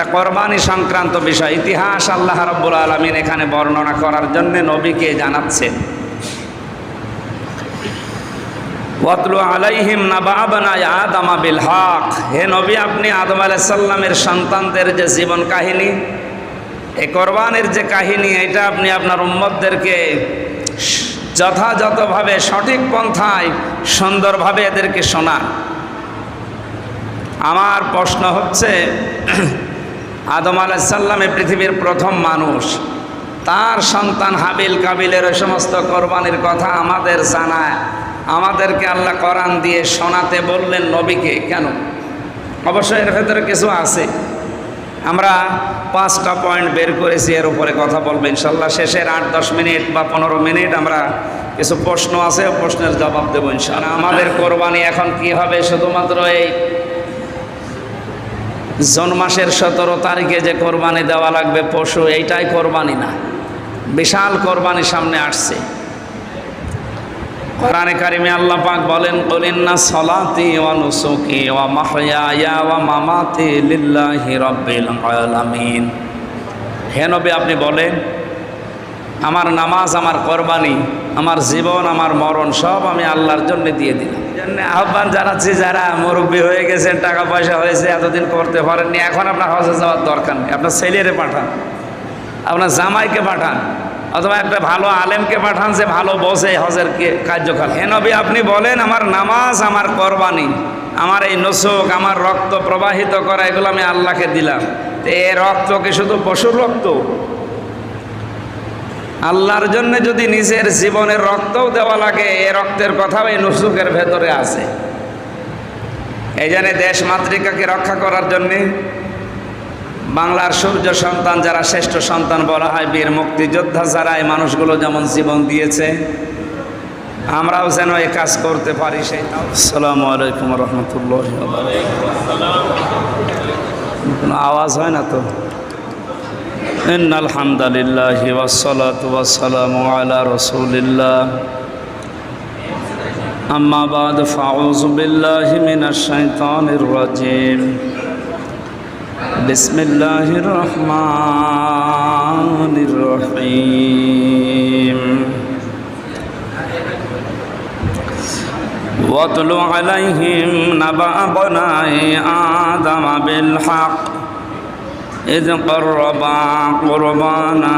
এটা কোরবানি সংক্রান্ত বিষয়। ইতিহাস আল্লাহ রব্বুল আলমিন এখানে বর্ণনা করার জন্য নবীকে জানাচ্ছেন। ওয়াতলু আলাইহিম নাবাবনা আদামা বিল হক। হে নবী, আপনি আদম আলাইসাল্লামের সন্তানদের যে জীবন কাহিনী, এই কোরবানের যে কাহিনী, এটা আপনি আপনার উম্মতদেরকে যথাযথভাবে সঠিক পন্থায় সুন্দরভাবে এদেরকে শোনান। আমার প্রশ্ন হচ্ছে আদম আলাইসাল্লাম এই পৃথিবীর প্রথম মানুষ। তার সন্তান হাবিল কাবিলের ওই সমস্ত কোরবানির কথা আমাদের জানায়। আমাদেরকে আল্লাহ কোরআন দিয়ে শোনাতে বললেন নবীকে। কেন? অবশ্যই এর ভেতরে কিছু আছে। আমরা পাঁচটা পয়েন্ট বের করেছি, এর উপরে কথা বলব ইনশাল্লাহ। শেষের আট, দশ মিনিট বা পনেরো মিনিট আমরা কিছু প্রশ্ন আছে, প্রশ্নের জবাব দেবো ইনশাল্লাহ। আমাদের কোরবানি এখন কি হবে? শুধুমাত্র এই জন মাসের সতেরো তারিখে যে কোরবানি দেওয়া লাগবে পশু, এইটাই কোরবানি না। বিশাল কোরবানি সামনে আসছে। কোরআনে কারিমে আল্লাহ পাক বলেন কলিন্না সলাতি ওয়া নুসুকি ওয়া মাহইয়া ওয়া মামাতি লিল্লাহি রাব্বিল আলামিন। হে নবী, আপনি বলেন, আমার নামাজ, আমার কোরবানি, আমার জীবন, আমার মরণ সব আমি আল্লাহর জন্য দিয়ে দিলাম। আহ্বান জানাচ্ছি যারা মুরব্বী হয়ে গেছেন, টাকা পয়সা হয়েছে, এতদিন করতে পারেননি। এখন আপনার হজে যাওয়ার দরকার নেই। আপনার ছেলেরে পাঠান, আপনার জামাইকে পাঠান, অথবা একটা ভালো আলেমকে পাঠান যে ভালো বসে হজের কার্যকাল হে নবী, আপনি বলেন, আমার নামাজ, আমার কোরবানি, আমার এই নসুক, আমার রক্ত প্রবাহিত করা, এগুলো আমি আল্লাহকে দিলাম। এ রক্ত কি শুধু পশুর রক্ত? আল্লাহর জন্য যদি নিজের জীবনের রক্তও দেওয়া লাগে, এ রক্তের কথাও এই নসুকের ভেতরে আছে। এই জন্য দেশ মাতৃকাকে রক্ষা করার জন্যে বাংলার সূর্য সন্তান যারা শ্রেষ্ঠ সন্তান বলা হয়, বীর মুক্তিযোদ্ধা যারা এই মানুষগুলো যেমন জীবন দিয়েছে, আমরাও যেন এই কাজ করতে পারি সেই আসসালামু আলাইকুম রহমতুল্লাহ কোনো আওয়াজ হয় না তো? إن الحمد لله والصلاة والسلام على رسول الله أما بعد فأعوذ بالله من الشيطان الرجيم بسم الله الرحمن الرحيم واتل عليهم نبأ بني آدم بالحق إذ قربا قربانا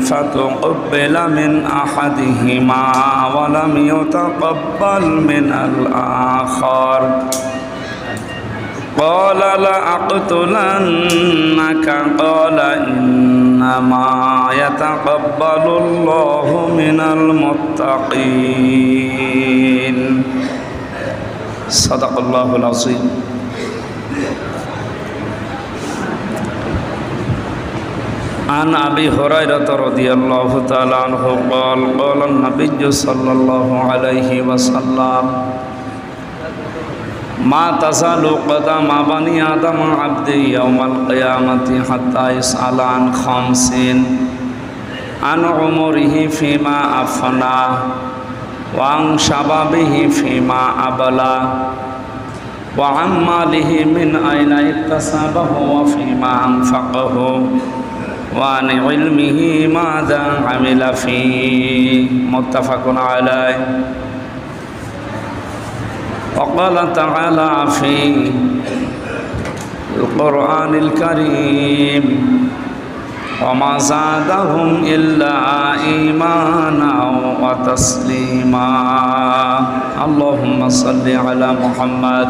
فتقبل من أحدهما ولم يتقبل من الآخر قال لأقتلنك قال إنما يتقبل الله من المتقين صدق الله العظيم عن أبي هريرة رضي الله تعالى عنه قال قال النبي صلى الله عليه وسلم ما تزال قدم بني آدم عبدي يوم القيامة حتى يسأل عن خمس عن عمره فيما أفنى وعن شبابه فيما أبلى وعن ماله من أين اكتسبه وفيما أنفقه وعن علمه ماذا عمل فيه. متفق عليه. وقال تعالى في القرآن الكريم وما زادهم إلا إيمانا وتسليما. اللهم صل على محمد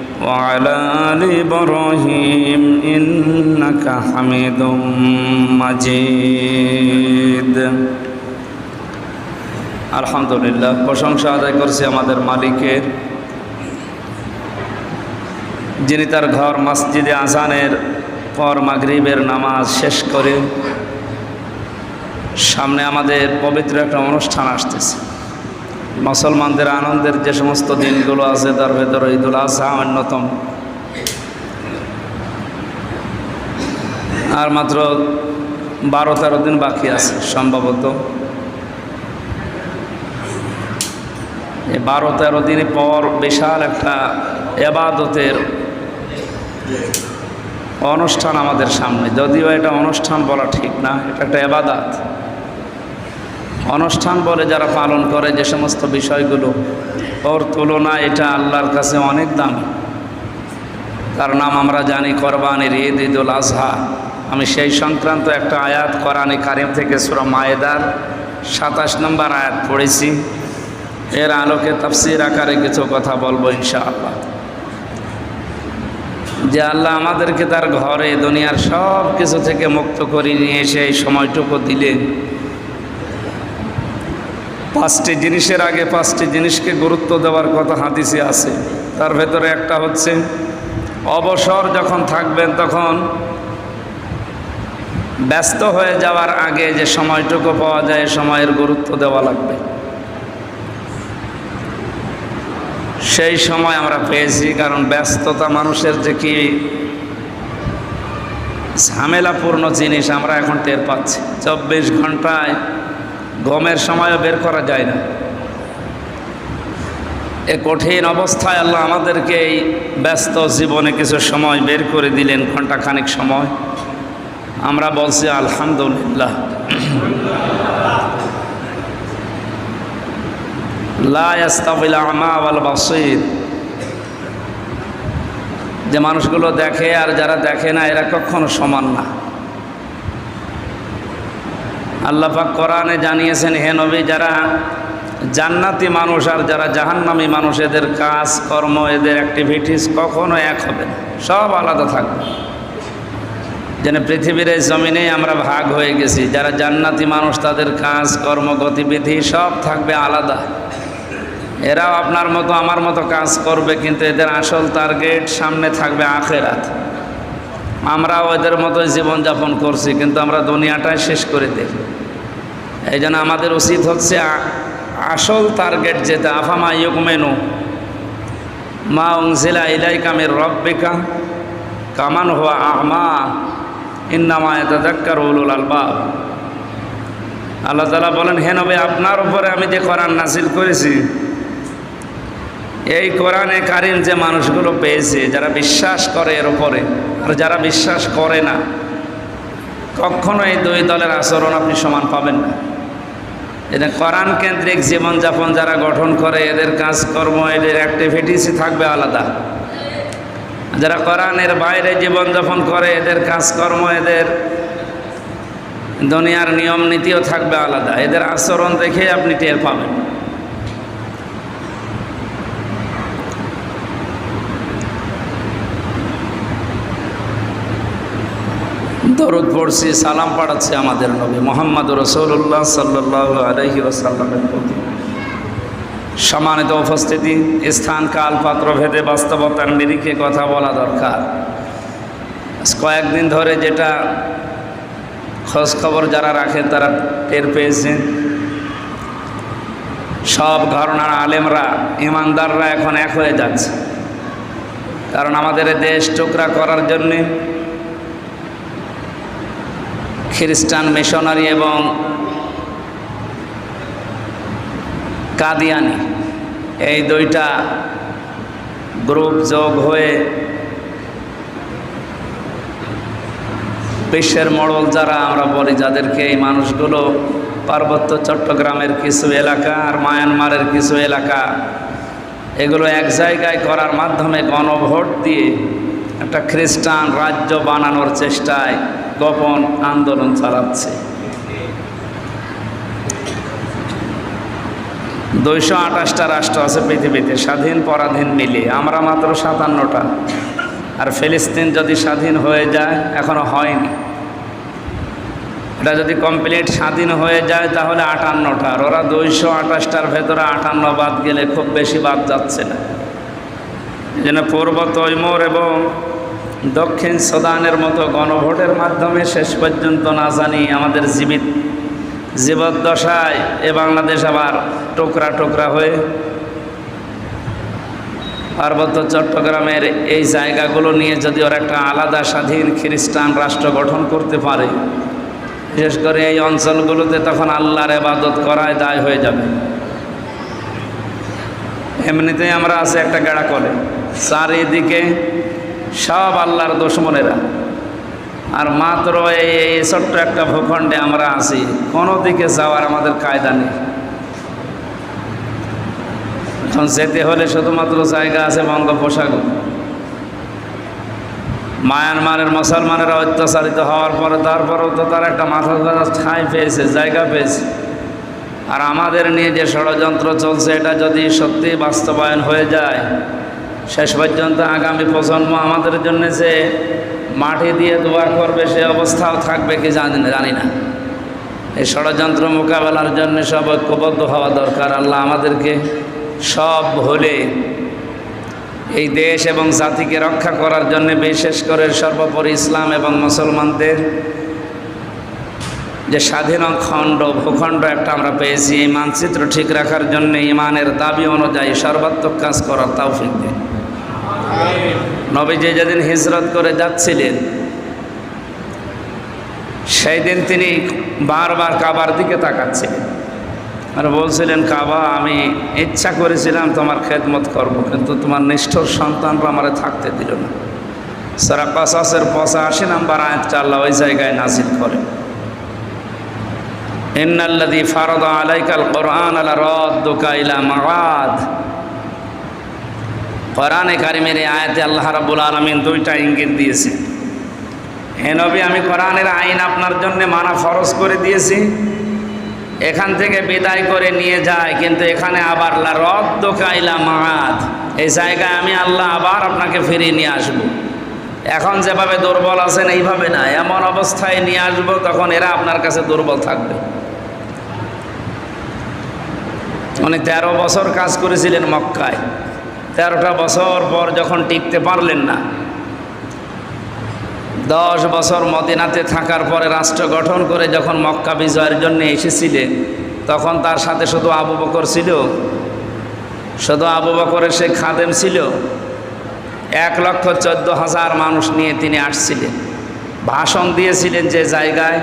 وعلى آل إبراهيم إنك حميد مجيد আলহামদুলিল্লাহ প্রশংসা আদায় করছি আমাদের মালিকের যিনি তার ঘর মসজিদে আজানের পর মাগরিবের নামাজ শেষ করে সামনে আমাদের পবিত্র একটা অনুষ্ঠান আসতেছে মুসলমানদের আনন্দের যে সমস্ত দিনগুলো আছে, তার ভেতরে ঈদুল আজহা অন্যতম। আর মাত্র বারো তেরো দিন বাকি আছে, সম্ভবত। বারো তেরো দিন পর বিশাল একটা এবাদতের অনুষ্ঠান আমাদের সামনে। যদিও এটা অনুষ্ঠান বলা ঠিক না, এটা একটা এবাদাত। অনুষ্ঠান বলে যারা পালন করে যে সমস্ত বিষয়গুলো, ওর তুলনা এটা আল্লাহর কাছে অনেক দামি। তার নাম আমরা জানি কোরবানির ঈদ, ঈদুল আজহা। আমি সেই সংক্রান্ত একটা আয়াত কোরআনে কারিম থেকে সুরা মায়েদার সাতাশ নম্বর আয়াত পড়েছি। এর আলোকে তাফসির আকারে কিছু কথা বলব ইনশাআল্লাহ। যে আল্লাহ আমাদেরকে তার ঘরে, দুনিয়ার সব কিছু থেকে মুক্ত করে নিয়ে এসে এই সময়টুকু দিলেন। পাঁচটি জিনিসের আগে পাঁচটি জিনিসকে গুরুত্ব দেওয়ার কথা হাদিসে আছে। তার ভেতরে একটা হচ্ছে, অবসর যখন থাকবেন তখন ব্যস্ত হয়ে যাওয়ার আগে যে সময়টুকু পাওয়া যায়, সময়ের গুরুত্ব দেওয়া লাগবে। সেই সময় আমরা পেয়েছি, কারণ ব্যস্ততা মানুষের যে কি ঝামেলাপূর্ণ জিনিস আমরা এখন টের পাচ্ছি। চব্বিশ ঘন্টায় গমের সময়ও বের করা যায় না। এ কঠিন অবস্থায় আল্লাহ আমাদেরকে এই ব্যস্ত জীবনে কিছু সময় বের করে দিলেন ঘন্টাখানিক সময়। আমরা বলছি, আলহামদুলিল্লাহ। যে মানুষগুলো দেখে আর যারা দেখে না, এরা কখনো সমান না। আল্লাপাক কোরআনে জানিয়েছেন, হে নবী, যারা জান্নাতি মানুষ আর যারা জাহান্নামী মানুষ, এদের কাজ, কর্ম, এদের অ্যাক্টিভিটিস কখনো এক হবে সব আলাদা থাকবে। যেন পৃথিবীর এই জমিনে আমরা ভাগ হয়ে গেছি, যারা জান্নাতি মানুষ, তাদের কাজ, কর্ম, গতিবিধি সব থাকবে আলাদা। এরাও আপনার মতো, আমার মতো কাজ করবে, কিন্তু এদের আসল টার্গেট সামনে থাকবে আখেরাত। আমরাও এদের মতোই জীবনযাপন করছি, কিন্তু আমরা দুনিয়াটাই শেষ করে দিই। এই জন্য আমাদের উচিত হচ্ছে আসল টার্গেট যেটা, আফামা ইয়ুকমেনু মা উংসিলা ইলাই কামের রব্বিকা, কামান হওয়া আহমা ইন্নামা এতাদাক্কার উলুল আলবাব। আল্লাহ তালা বলেন, হে নবে, আপনার উপরে আমি যে কোরআন নাসিল করেছি, এই কোরআনে কারিম যে মানুষগুলো পেয়েছে, যারা বিশ্বাস করে এর উপরে, আর যারা বিশ্বাস করে না কখনো এই দুই দলের আচরণ আপনি সমান পাবেন না। এটা কোরআন কেন্দ্রিক জীবনযাপন যারা গঠন করে, এদের কাজকর্ম, এদের অ্যাক্টিভিটিসই থাকবে আলাদা। যারা কোরআনের বাইরে জীবনযাপন করে, এদের কাজকর্ম, এদের দুনিয়ার নিয়ম নীতিও থাকবে আলাদা। এদের আচরণ দেখে আপনি টের পাবেন। পড়ছি, সালাম পাঠাচ্ছে আমাদের নবী মোহাম্মদ রসৌল্লাহ সাল্লাহ আলহি ওসাল্লামের প্রতি। সম্মানিত উপস্থিতি, স্থান কাল পাত্র ভেদে বাস্তবতার নিরিখে কথা বলা দরকার। কয়েকদিন ধরে যেটা খোঁজ খবর যারা রাখেন তারা টের পেয়েছেন সব ঘরনার আলেমরা, ইমানদাররা এখন এক হয়ে যাচ্ছে। কারণ আমাদের দেশ টুকরা করার জন্যে খ্রিস্টান মিশনারি এবং কাদিয়ানি, এই দুইটা গ্রুপ যোগ হয়ে বিশ্বের মডল যারা, আমরা বলি যাদেরকে এই মানুষগুলো পার্বত্য চট্টগ্রামের কিছু এলাকা আর মায়ানমারের কিছু এলাকা, এগুলো এক জায়গায় করার মাধ্যমে গণভোট দিয়ে একটা খ্রিস্টান রাজ্য বানানোর চেষ্টায় গোপন আন্দোলন চালাচ্ছে। দুইশো আঠাশটা রাষ্ট্র আছে পৃথিবীতে, স্বাধীন, পরাধীন, মিলিয়ে। আমরা মাত্র সাতান্নটা। আর ফিলিস্তিন যদি স্বাধীন হয়ে যায়, এখনও হয়নি। এটা যদি কমপ্লিট স্বাধীন হয়ে যায়, তাহলে আটান্নটা। আর ওরা দুইশো আঠাশটার ভেতরে আটান্ন বাদ গেলে খুব বেশি বাদ যাচ্ছে না। যেন পূর্ব তৈমুর এবং দক্ষিণ সুদানের মতো গণভোটের মাধ্যমে শেষ পর্যন্ত না জানি আমাদের জীবিত জীবদ্দশায় এ বাংলাদেশ আবার টোকরা টোকরা হয়ে পার্বত্য চট্টগ্রামের এই জায়গাগুলো নিয়ে যদি ওরা একটা আলাদা স্বাধীন খ্রিস্টান রাষ্ট্র গঠন করতে পারে, বিশেষ করে এই অঞ্চলগুলোতে তখন আল্লাহর এবাদত করায় দায় হয়ে যাবে। এমনিতেই আমরা আছি একটা গেড়া কলে চারিদিকে সব আল্লাহর দুশ্মনেরা। আর মাত্র এই ছোট্ট একটা ভূখণ্ডে আমরা আছি, কোনো দিকে যাওয়ার আমাদের কায়দা নেই। এখন যেতে হলে শুধুমাত্র জায়গা আছে বঙ্গোপসাগর মায়ানমারের মুসলমানেরা অত্যাচারিত হওয়ার পরে তারপরেও তো তার একটা মাথা ধরা ঠাঁই পেয়েছে, জায়গা পেয়েছে। আর আমাদের নিয়ে যে ষড়যন্ত্র চলছে, এটা যদি সত্যি বাস্তবায়ন হয়ে যায় শেষ পর্যন্ত আগামী প্রজন্ম আমাদের জন্য যে মাটি দিয়ে দোয়া করবে, সে অবস্থাও থাকবে কি জানি না জানি না। এই ষড়যন্ত্র মোকাবেলার জন্য সব ঐক্যবদ্ধ হওয়া দরকার। আল্লাহ আমাদেরকে সব হলে এই দেশ এবং জাতিকে রক্ষা করার জন্য বিশেষ করে সর্বোপরি ইসলাম এবং মুসলমানদের যে স্বাধীন খণ্ড, ভূখণ্ড একটা আমরা পেয়েছি, এই মানচিত্র ঠিক রাখার জন্য ইমানের দাবি অনুযায়ী সর্বাত্মক কাজ করার তৌফিক দেন। নবীজি যেদিন হিজরত করে যাচ্ছিলেন সেই দিন তিনি বারবার কাবার দিকে তাকাচ্ছিলেন। আর বলছিলেন, কাবা, আমি ইচ্ছা করেছিলাম তোমার খেদমত করব, কিন্তু তোমার নিষ্ঠুর সন্তানরা আমার থাকতে দিল না। সারা কাসাসের পঁচাশি নাম্বার আয়াতটা আল্লাহ ওই জায়গায় নাজিল করে ইন্নাল্লাদি ফারদ আলাইকাল কোরআন আলা রদ্দুকা ইলা মাগাদ কোরআনে কারিমের এই আয়াতে আল্লাহ রাব্বুল আলামিন দুইটা ইঙ্গিত দিয়েছে। হে নবী, আমি কোরআনের আইন আপনার জন্য মানা ফরজ করে দিয়েছি। এখান থেকে বিদায় করে নিয়ে যায়, কিন্তু এখানে আবার লা রদ্দুকা ইলা মাগাদ এই জায়গায় আমি আল্লাহ আবার আপনাকে ফিরিয়ে নিয়ে আসব। এখন যেভাবে দুর্বল আছেন এইভাবে না, এমন অবস্থায় নিয়ে আসব তখন এরা আপনার কাছে দুর্বল থাকবে। উনি তেরো বছর কাজ করেছিলেন মক্কায়। তেরোটা বছর পর যখন টিকতে পারলেন না, দশ বছর মদিনাতে থাকার পরে রাষ্ট্র গঠন করে যখন মক্কা বিজয়ের জন্য এসেছিলেন, তখন তার সাথে শুধু আবু বকর ছিল। শুধু আবু বকরের সে খাদেম ছিল। এক লক্ষ চোদ্দ হাজার মানুষ নিয়ে তিনি আসছিলেন। ভাষণ দিয়েছিলেন যে জায়গায়,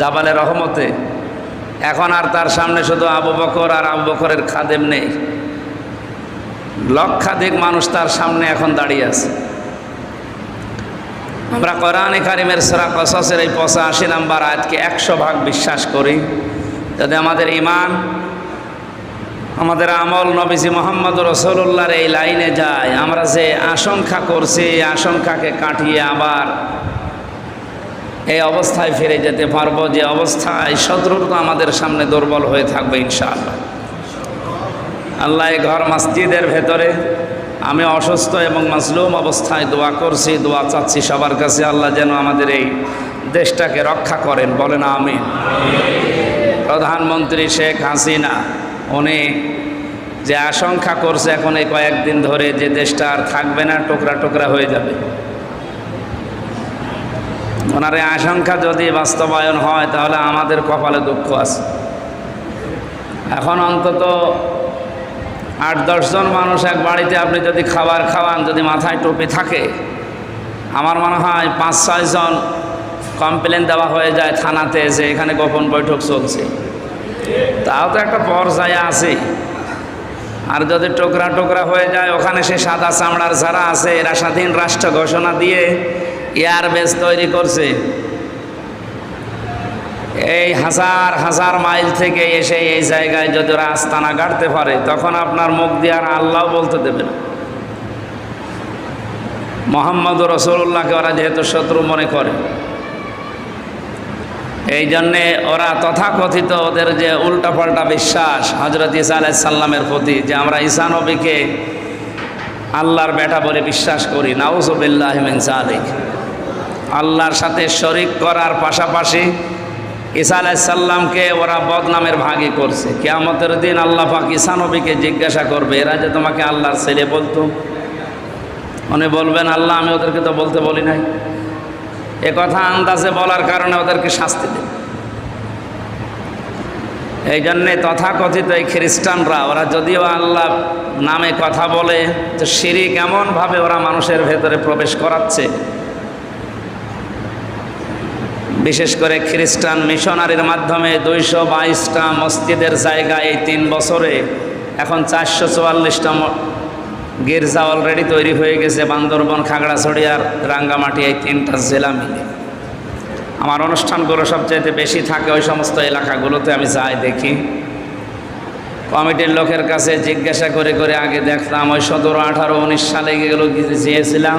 জাবালে রহমতে। এখন আর তার সামনে শুধু আবু বকর আর আবু বকরের খাদেম নেই। লক্ষাধিক মানুষ তার সামনে এখন দাঁড়িয়ে আছে। আমরা কোরআনে কারিমের সরা কসসের এই পঁচাশি নাম্বার আয়াতকে একশো ভাগ বিশ্বাস করি যদি আমাদের ইমান আমাদের আমল নবীজি মোহাম্মদ রসুল্লাহর এই লাইনে যায়। আমরা যে আশঙ্কা করছি আশঙ্কাকে কাটিয়ে আবার এই অবস্থায় ফিরে যেতে পারব, যে অবস্থায় শত্রুতা আমাদের সামনে দুর্বল হয়ে থাকবে ইনশাআল্লাহ। আল্লাহ ঘর মসজিদের ভেতরে আমি অসুস্থ এবং মাসলুম অবস্থায় দোয়া করছি, দোয়া চাচ্ছি সবার কাছে। আল্লাহ যেন আমাদের এই দেশটাকে রক্ষা করেন, বলেন আমি প্রধানমন্ত্রী শেখ হাসিনা, উনি যে আশঙ্কা করছে এখন এই কয়েকদিন ধরে যে দেশটা আর থাকবে না, টুকরা টুকরা হয়ে যাবে। ওনার এই আশঙ্কা যদি বাস্তবায়ন হয়, তাহলে আমাদের কপালে দুঃখ আছে। এখন অন্তত আট দশজন মানুষ এক বাড়িতে আপনি যদি খাবার খাওয়ান, যদি মাথায় টুপি থাকে, আমার মনে হয় পাঁচ ছয়জন কমপ্লেন দেওয়া হয়ে যায় থানাতে যে এখানে গোপন বৈঠক চলছে। তাও তো একটা পর্যায়ে আছে। আর যদি টোকরা টোকরা হয়ে যায়, ওখানে সে সাদা চামড়ার যারা আছে, এরা স্বাধীন রাষ্ট্র ঘোষণা দিয়ে এয়ারবেস তৈরি করছে। এই হাজার হাজার মাইল থেকে এসে এই জায়গায় যদি ওরা আস্তানা গাড়তে পারে, তখন আপনার মুখ দিয়ে আর আল্লাহ বলতে দেবে না। মোহাম্মদ রসুল্লাহকে ওরা যেহেতু শত্রু মনে করে, এই জন্যে ওরা তথাকথিত ওদের যে উল্টাপাল্টা বিশ্বাস হজরত ইসা আলাইসাল্লামের প্রতি, যে আমরা ঈসা নবীকে আল্লাহর বেটা বলে বিশ্বাস করি, নাউজবিল্লাহ সাদিক আল্লাহর সাথে শরিক করার পাশাপাশি ঈসা আলাইসাল্লামকে ওরা বদনামের ভাগই করছে। কেয়ামতের দিন আল্লাহ পাক ঈসা নবীকে জিজ্ঞাসা করবে, এরা যে তোমাকে আল্লাহর ছেলে বলতো? উনি বলবেন, আল্লাহ, আমি ওদেরকে তো বলতে বলি নাই। এ কথা আন্দাজে বলার কারণে ওদেরকে শাস্তি দেব। এই জন্যে তথাকথিত এই খ্রিস্টানরা, ওরা যদিও আল্লাহ নামে কথা বলে যে সিঁড়ি কেমনভাবে ওরা মানুষের ভেতরে প্রবেশ করাচ্ছে বিশেষ করে খ্রিস্টান মিশনারির মাধ্যমে দুইশো বাইশটা মসজিদের জায়গা এই তিন বছরে। এখন চারশো চুয়াল্লিশটা গির্জা অলরেডি তৈরি হয়ে গেছে বান্দরবন, খাগড়াছড়ি আর রাঙ্গামাটি, এই তিনটা জেলা মিলে। আমার অনুষ্ঠানগুলো সবচাইতে বেশি থাকে ওই সমস্ত এলাকাগুলোতে, আমি যাই দেখি। কমিটির লোকের কাছে জিজ্ঞাসা করে করে আগে দেখতাম ওই সতেরো আঠারো, উনিশ সালে এগুলো চেয়েছিলাম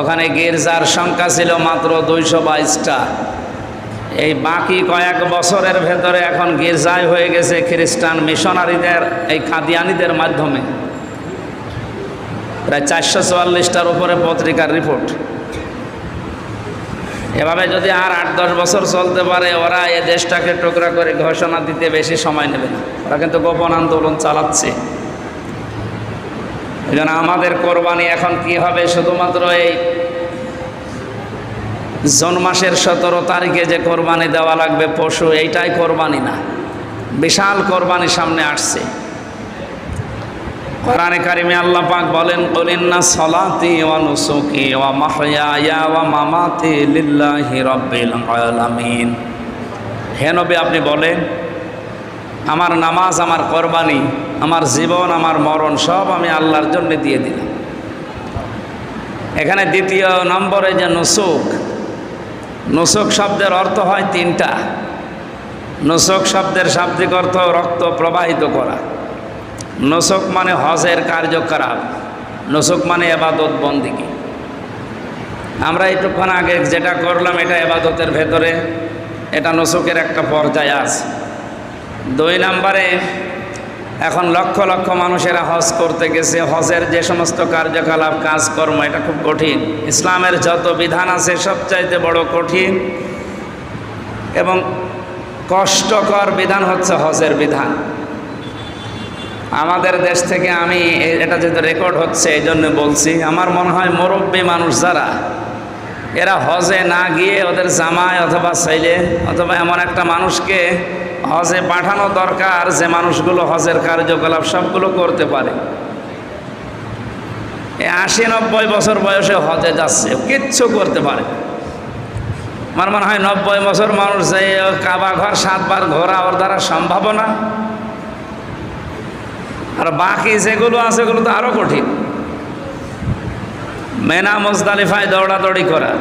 ওখানে গির্জার সংখ্যা ছিল মাত্র দুইশো বাইশটা। এই বাকি কয়েক বছরের ভেতরে এখন গির্জায় হয়ে গেছে খ্রিস্টান মিশনারিদের, এই খাদিয়ানিদের মাধ্যমে। প্রায় চারশো চুয়াল্লিশটার উপরে পত্রিকার রিপোর্ট। এভাবে যদি আর আট দশ বছর চলতে পারে, ওরা এ দেশটাকে টুকরা করে ঘোষণা দিতে বেশি সময় নেবে না। ওরা কিন্তু গোপন আন্দোলন চালাচ্ছে। জন্য আমাদের কোরবানি এখন কি হবে? শুধুমাত্র এই জন মাসের সতেরো তারিখে যে কোরবানি দেওয়া লাগবে পশু, এইটাই কোরবানি না। বিশাল কোরবানি সামনে আসছে। কোরআনে কারিমে আল্লাহ পাক বলেন কলিন্না সলাতি ওয়া নুসুকি ওয়া মাহইয়া ওয়া মামাতি লিল্লাহি রাব্বিল আলামিন। হে নবী, আপনি বলেন, আমার নামাজ, আমার কোরবানি আমার জীবন, আমার মরণ সব আমি আল্লাহর জন্য দিয়ে দিলাম। এখানে দ্বিতীয় নম্বরে যে নুসুক নুসুক শব্দের অর্থ হয় তিনটা। নুসুক শব্দের শাব্দিক অর্থ রক্ত প্রবাহিত করা। নসক মানে হজের কার্যকলাপ। নসক মানে এবাদত বন্দিকে আমরা একটুক্ষণ আগে যেটা করলাম, এটা এবাদতের ভেতরে, এটা নসকের একটা পর্যায় আছে। দুই নম্বরে এখন লক্ষ লক্ষ মানুষেরা হজ করতে গেছে। হজের যে সমস্ত কার্যকলাপ, কাজকর্ম, এটা খুব কঠিন। ইসলামের যত বিধান আছে, সবচাইতে বড় কঠিন এবং কষ্টকর বিধান হচ্ছে হজের বিধান। আমাদের দেশ থেকে আমি এটা যেহেতু রেকর্ড হচ্ছে এই জন্য বলছি, আমার মনে হয় মুরব্বী মানুষ যারা, এরা হজে না গিয়ে ওদের জামায় অথবা ছেলে অথবা এমন একটা মানুষকে হজে পাঠানো দরকার, যে মানুষগুলো হজের কার্যকলাপ সবগুলো করতে পারে। এ আশি নব্বই বছর বয়সে হজে যাচ্ছে, কিচ্ছু করতে পারে আমার মনে হয় নব্বই বছর মানুষ যে কাবা ঘর সাতবার ঘোরা ওর দ্বারা সম্ভাবনা। আর বাকি যেগুলো আছে ওগুলো তো আরও কঠিন। মেনা মোজদালিফায় দৌড়াদৌড়ি করা,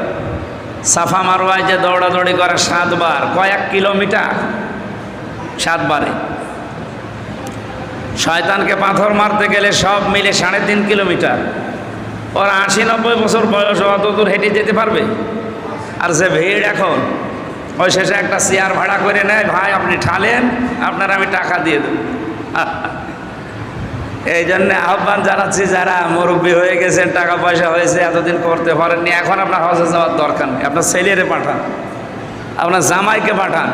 সাফা মারোয়ায় যে দৌড়াদৌড়ি করা সাতবার, কয়েক কিলোমিটার। সাতবারে। শয়তানকে পাথর মারতে গেলে সব মিলে সাড়ে তিন কিলোমিটার। ওর আশি নব্বই বছর বয়স অত দূর হেঁটে যেতে পারবে? আর যে ভিড় এখন। ওই শেষে একটা চেয়ার ভাড়া করে নেয়, ভাই, আপনি ঠালেন আপনার আমি টাকা দিয়ে দেব। এই জন্য আহ্বান জানাচ্ছি যারা মুরব্বী হয়ে গেছেন, টাকা পয়সা হয়েছে, এতদিন করতে পারেননি। এখন আপনার হজে যাওয়ার দরকার নেই। আপনার ছেলেরে পাঠান, আপনার জামাইকে পাঠান।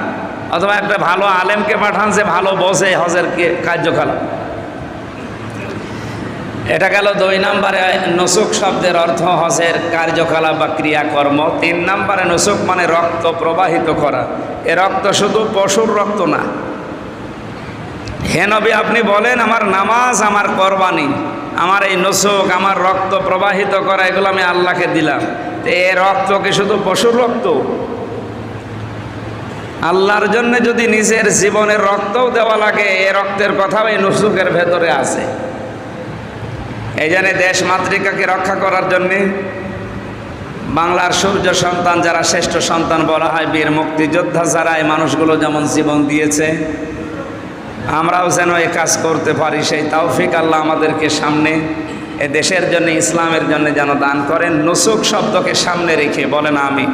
অথবা একটা ভালো আলেমকে পাঠান যে ভালো বসে হজের কার্যকলাপ এটা গেল দুই নম্বরে নসুক শব্দের অর্থ হজের কার্যকলাপ বা ক্রিয়াকর্ম। তিন নম্বরে নসুক মানে রক্ত প্রবাহিত করা। এ রক্ত শুধু পশুর রক্ত না। হে নবী, আপনি বলেন, আমার নামাজ, আমার কোরবানি, আমার এই নসুক আমার রক্ত প্রবাহিত করা, এগুলো আমি আল্লাহকে দিলাম। এ রক্ত কি শুধু পশুর রক্ত? আল্লাহর জন্য যদি নিজের জীবনের রক্তও দেওয়া লাগে, এ রক্তের কথাও এই নুসুকের ভেতরে আছে। এই জন্য দেশ মাতৃকাকে রক্ষা করার জন্যে বাংলার সূর্য সন্তান যারা শ্রেষ্ঠ সন্তান বলা হয়, বীর মুক্তিযোদ্ধা যারা, এই মানুষগুলো যেমন জীবন দিয়েছে, আমরাও যেন এ কাজ করতে পারি। সেই তাওফিক আল্লাহ আমাদেরকে সামনে, এ দেশের জন্য, ইসলামের জন্য যেন দান করেন। নসুক শব্দকে সামনে রেখে বলেন আমি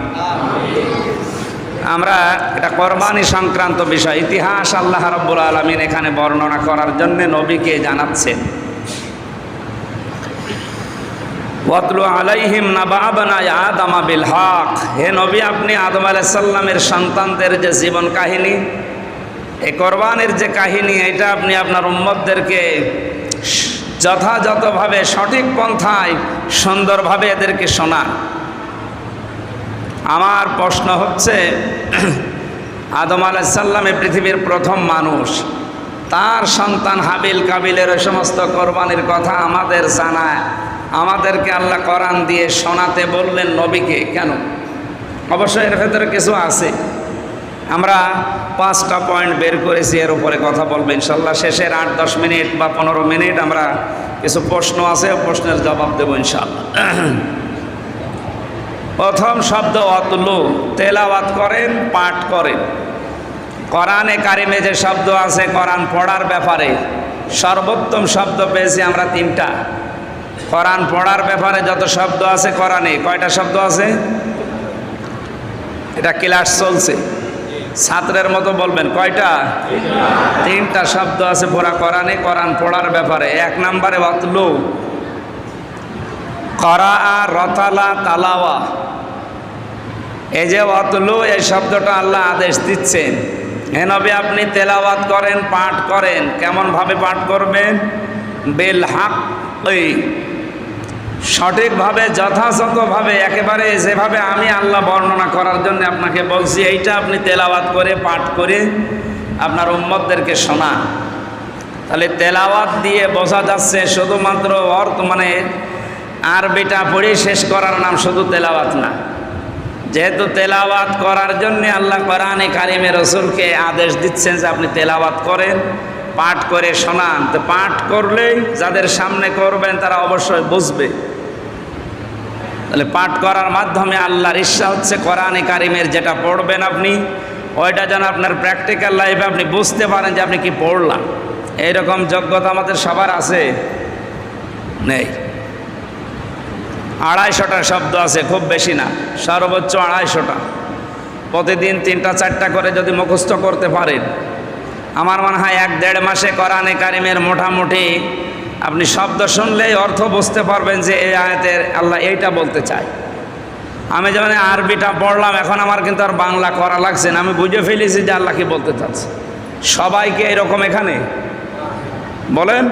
আমরা এটা কোরবানি সংক্রান্ত বিষয়। ইতিহাস আল্লাহ রব্বুল আলমিন এখানে বর্ণনা করার জন্যে নবীকে জানাচ্ছেন। ওয়াতলু আলাইহিম নাবাবানা আদামা বিল হক। হে নবী, আপনি আদম আলাইসাল্লামের সন্তানদের যে জীবন কাহিনী, এই কোরবানের যে কাহিনী, এটা আপনি আপনার উম্মতদেরকে যথাযথভাবে সঠিক পন্থায় সুন্দরভাবে এদেরকে শোনান। আমার প্রশ্ন হচ্ছে, আদম আলাইসাল্লামে পৃথিবীর প্রথম মানুষ, তার সন্তান হাবিল কাবিলের ওই সমস্ত কোরবানির কথা আমাদের জানায়। আমাদেরকে আল্লাহ কোরআন দিয়ে শোনাতে বললেন নবীকে, কেন? অবশ্যই এর ভেতরে কিছু আছে। আমরা পাঁচটা পয়েন্ট বের করেছি, এর উপরে কথা বলব ইনশাল্লাহ। শেষের আট, দশ মিনিট বা পনেরো মিনিট আমরা কিছু প্রশ্ন আছে, প্রশ্নের জবাব দেবো ইনশাল্লাহ। প্রথম শব্দ অতলু, তেলাওয়াত করেন, পাঠ করেন। কোরআনে কারিমে যে শব্দ আছে, কোরআন পড়ার ব্যাপারে সর্বোত্তম শব্দ পেয়েছি আমরা তিনটা। কোরআন পড়ার ব্যাপারে যত শব্দ আছে কোরআনে, কয়টা শব্দ আছে? এটা ক্লাস চলছে। ছাত্রের মতো বলবেন, কয়টা? তিনটা। শব্দ আছে পুরা কোরআনে, কোরআন পড়ার ব্যাপারে। এক নম্বরে অতলু করা রতালা তালাওয়া। এই যে অতলু, এই শব্দটা আল্লাহ আদেশ দিচ্ছেন। হে নবী, আপনি তেলাওয়াত করেন, পাঠ করেন, কেমনভাবে পাঠ করবেন? বেল হাক সঠিকভাবে, যথাযথভাবে, একেবারে যেভাবে আমি আল্লাহ বর্ণনা করার জন্য আপনাকে বলছি, এইটা আপনি তেলাওয়াত করে, পাঠ করে আপনার উম্মতদেরকে শোনা তাহলে তেলাওয়াত দিয়ে বোঝা যাচ্ছে, শুধুমাত্র অর্থ মানে আরবিটা পড়ে শেষ করার নাম শুধু তেলাওয়াত না। যেহেতু তেলাওয়াত করার জন্য আল্লাহ কোরআনে কারিমে রসুলকে আদেশ দিচ্ছেন যে আপনি তেলাওয়াত করেন, পাঠ করে শোনান। তো পাঠ করলেই যাদের সামনে করবেন তারা অবশ্যই বুঝবে। তাহলে পাঠ করার মাধ্যমে আল্লাহর ইচ্ছা হচ্ছে কোরআনে কারিমের যেটা পড়বেন আপনি, ওইটা যেন আপনার প্র্যাকটিক্যাল লাইফে আপনি বুঝতে পারেন যে আপনি কি পড়লাম। এইরকম যোগ্যতা আমাদের সবার আছে? নেই। আড়াইশোটা শব্দ আছে, খুব বেশি না, সর্বোচ্চ আড়াইশোটা। প্রতিদিন তিনটা, চারটা করে যদি মুখস্থ করতে পারেন। আমার মনে হয় এক দেড় মাসে কোরআনে কারিমের মোটামুটি আপনি শব্দ শুনলেই অর্থ বুঝতে পারবেন যে এই আয়াতের আল্লাহ এইটা বলতে চায়। আমি যেমন আরবিটা পড়লাম, এখন আমার কিন্তু আর বাংলা করা লাগছে না। আমি বুঝে ফেলেছি যে আল্লাহ কি বলতে চাচ্ছে। সবাইকে এরকম এখানে? বলেন?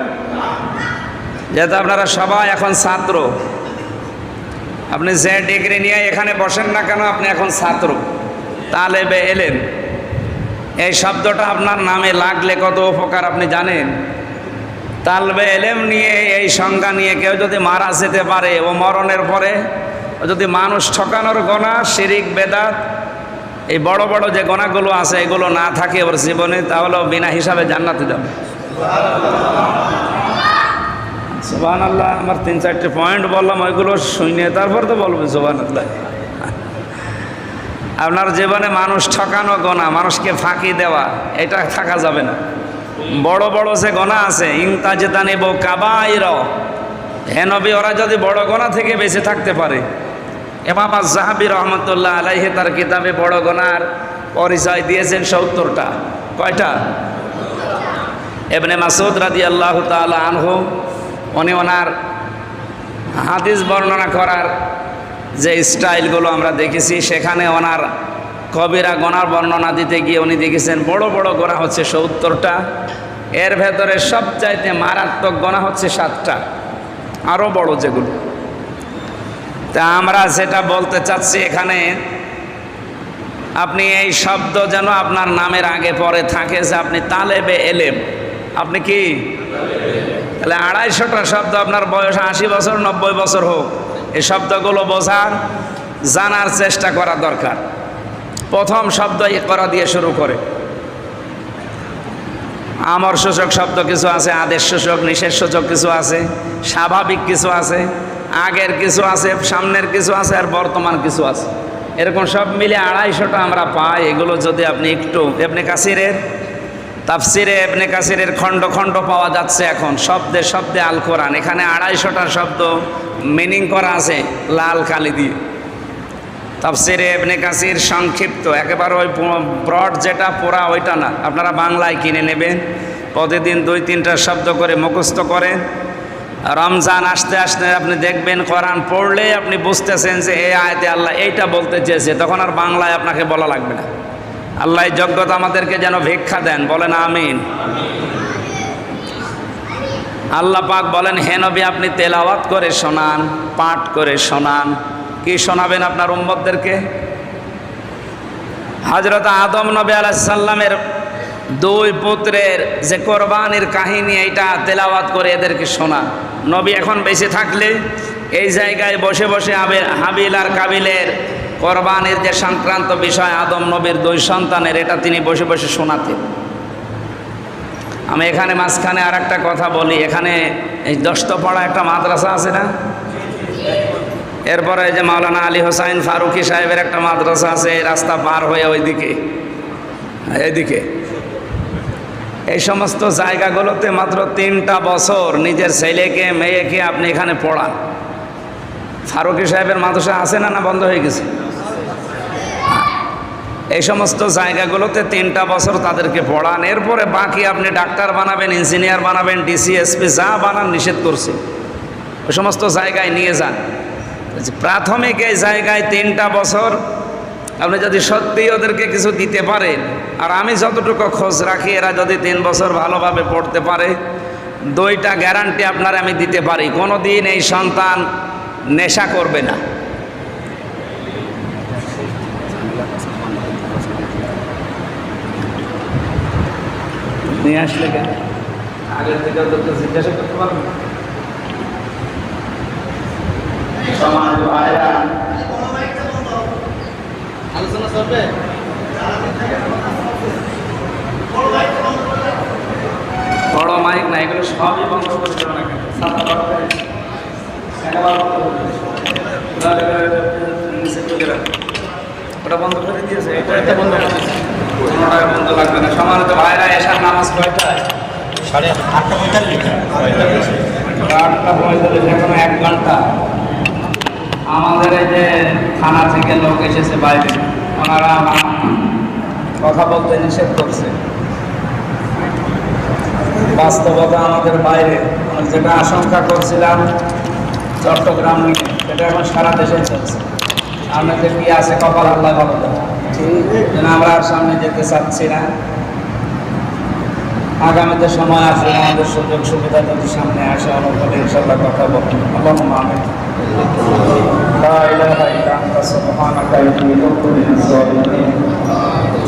যেহেতু আপনারা সবাই এখন ছাত্র আপনি যে ডিগ্রি নিয়ে এখানে বসেন না কেন, আপনি এখন ছাত্র। তালেবে এলেন। এই শব্দটা আপনার নামে লাগলে কত উপকার আপনি জানেন? তালবে এলেম নিয়ে এই সংজ্ঞা নিয়ে কেউ যদি মারা যেতে পারে, ও মরণের পরে যদি মানুষ ঠকানোর গোনা, শিরিক, বেদাত, এই বড় বড় যে গোনাগুলো আছে, এগুলো না থাকে ওর জীবনে, তাহলেও বিনা হিসাবে জান্নাতে যাবে সোবান আল্লাহ আমার তিন চারটে পয়েন্ট বললাম, ওইগুলো শুনে তারপর তো বলবেন সোবান আল্লাহ আপনার জীবনে মানুষ ঠকানো গোনা, মানুষকে ফাঁকি দেওয়া, এটা থাকা যাবে না। বড় বড় যে গোনা আছে ইংতাজেতা নেব কাবাইর হেনবি ওরা যদি বড় গোনা থেকে বেঁচে থাকতে পারে। এমাম জাহাবি রহমতুল্লাহ আলাইহে তার কিতাবে বড় গোনার পরিচয় দিয়েছেন সত্তরটা। কয়টা? এবনে মাসুদ রাদি আল্লাহ তালা আনহু উনি ওনার হাদিস বর্ণনা করার যে স্টাইলগুলো আমরা দেখেছি, সেখানে ওনার কবিরা গোনার বর্ণনা দিতে গিয়ে উনি দেখেছেন, বড় বড় গোনা হচ্ছে সত্তরটা। এর ভেতরে সবচাইতে মারাত্মক গোনা হচ্ছে সাতটা আরও বড় যেগুলো। তা আমরা যেটা বলতে চাচ্ছি এখানে, আপনি এই শব্দ যেন আপনার নামের আগে পরে থাকে যে আপনি তালেবে এলেম। আপনি কি? তাহলে আড়াইশোটা শব্দ আপনার বয়স আশি বছর, নব্বই বছর হোক। এই শব্দগুলো বোঝার, জানার চেষ্টা করা দরকার। প্রথম শব্দ করা দিয়ে শুরু করে। আমর সূচক শব্দ কিছু আছে, আদেশ সূচক, নিষেধ সূচক কিছু আছে, স্বাভাবিক কিছু আছে, আগের কিছু আছে, সামনের কিছু আছে আর বর্তমান কিছু আছে। এরকম সব মিলে আড়াইশোটা আমরা পাই। এগুলো যদি আপনি একটু এমনি কাসিরের তাফসিরে এবনে কাসিরের খণ্ড খণ্ড পাওয়া যাচ্ছে এখন। শব্দে শব্দে আল কোরআন। এখানে আড়াইশোটা শব্দ মিনিং করা আছে লাল কালি দিয়ে। তাফসিরে এবনে কাসির সংক্ষিপ্ত। একেবারে ওই ব্রড যেটা, পোড়া ওইটা না। আপনারা বাংলায় কিনে নেবেন। প্রতিদিন দুই, তিনটা শব্দ করে মুখস্থ করেন। রমজান আসতে আসতে আপনি দেখবেন কোরআন পড়লে আপনি বুঝতেছেন যে এই আয়তে আল্লাহ এইটা বলতে চেয়েছে। তখন আর বাংলায় আপনাকে বলা লাগবে না। আল্লাহ যোগ্যতা আমাদেরকে যেন ভিক্ষা দেন, বলেন আমিন। আল্লাহ পাক বলেন, হে নবী, আপনি তেলাওয়াত করে শোনান, পাঠ করে শোনান। কি শোনাবেন আপনার উম্মতদেরকে? হজরত আদম নবী আলাইসাল্লামের দুই পুত্রের যে কোরবানির কাহিনী, এইটা তেলাওয়াত করে এদেরকে শোনান। নবী এখন বেঁচে থাকলে এই জায়গায় বসে বসে আবে হাবিল আর কাবিলের কোরবানির যে সংক্রান্ত বিষয়, আদম নবীর দুই সন্তানের, এটা তিনি বসে বসে শোনাতেন। আমি এখানে মাঝখানে আর একটা কথা বলি। এখানে এই দশতপাড়া একটা মাদ্রাসা আছে না? এরপরে যে মাওলানা আলী হোসাইন ফারুকি সাহেবের একটা মাদ্রাসা আছে রাস্তা পার হয়ে ওইদিকে এদিকে এই সমস্ত জায়গাগুলোতে মাত্র তিনটা বছর নিজের ছেলেকে, মেয়েকে আপনি এখানে পড়ান। ফারুকি সাহেবের মাদ্রাসা আছে না না বন্ধ হয়ে গেছে? এই সমস্ত জায়গাগুলোতে তিনটা বছর তাদেরকে পড়ান। এরপরে বাকি আপনি ডাক্তার বানাবেন, ইঞ্জিনিয়ার বানাবেন ডিসিএসপি যা বানান নিষেধ করছে। ওই সমস্ত জায়গায় নিয়ে যান। প্রাথমিক এই জায়গায় তিনটা বছর আপনি যদি সত্যি ওদেরকে কিছু দিতে পারেন, আর আমি যতটুকু খোঁজ রাখি, এরা যদি তিন বছর ভালোভাবে পড়তে পারে, দুইটা গ্যারান্টি আপনার আমি দিতে পারি। কোনো দিন এই সন্তান নেশা করবে না। নিয়ে আসলে কেন? আগের থেকে জিজ্ঞাসা করতে পারবেন সমাজ আলোচনা বড় মাইক না, এগুলো সবই বন্ধ। ওটা বন্ধ করে দিয়েছে, এটা বন্ধ করে দিয়েছে। কোনোটাই বন্ধ লাগবে না। সমানিত ভাইরা এসার নামাজ কয়টায়? সাড়ে আটটা পঁয়তাল্লিশ। আটটা পঁয়তাল্লিশ এখনও এক ঘণ্টা। আমাদের এই যে থানা থেকে লোক এসেছে বাইরে ওনারা কথা বলতে নিষেধ করছে। বাস্তবতা আমাদের বাইরে। যেটা আশঙ্কা করছিলাম চট্টগ্রাম নিয়ে সেটা এখন সারা দেশে চলছে। আমাদের কি আছে কপাল আল্লাহ ভালো আমরা আর সামনে যেতে চাচ্ছি না আগামীতে সময় আছে আমাদের সুযোগ সুবিধা যদি সামনে আসে অনুভবে ইনশাল্লাহ কথা বলবো আল্লাহ আমিন لا إله إلا أنت سبحانك إني كنت من الظالمين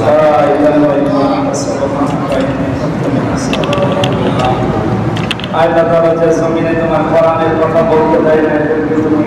لا إله إلا أنت سبحانك إني كنت من الظالمين আল্লাহ তাআলা যে জমিনে তোমার কোরআনের কথা বলতে দেয় না এদেরকে তুমি